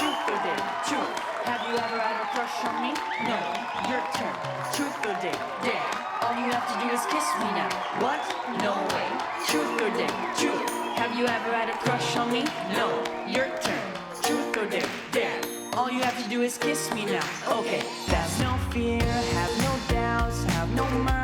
Truth or dare? Truth. Have you ever had a crush on me? No. Your turn. Truth or dare? Dare. All you have to do is kiss me now. What? No way. Truth or dare? Truth. Have you ever had a crush on me? No. Your turn. Truth or dare? Dare. All you have to do is kiss me now. Okay. That's no fear, have no doubts, have no mercy.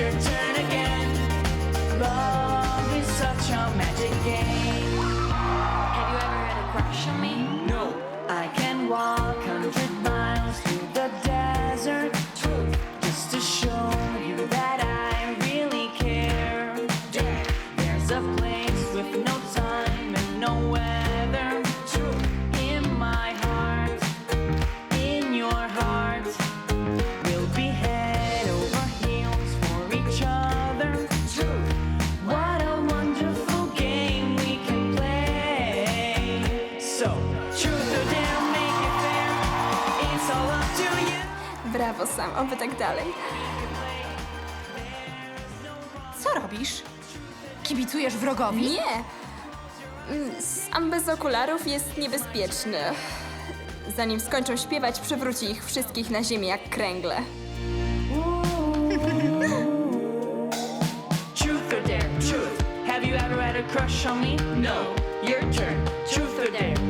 Your turn again. Love is such a magic game. Have you ever had a crush on me? No. I can walk Brawo, Sam, oby tak dalej. Co robisz? Kibicujesz wrogowi? Nie! Mm, Sam bez okularów jest niebezpieczny. Zanim skończą śpiewać, przywróci ich wszystkich na ziemię jak kręgle. Truth or dare? Truth. Have you ever had a crush on me? No. Your turn. Truth or dare?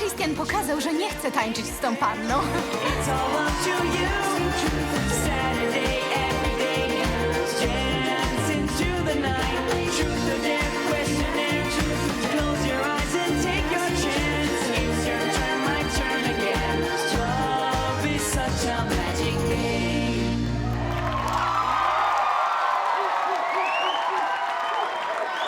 Christian pokazał, że nie chce tańczyć z tą panną.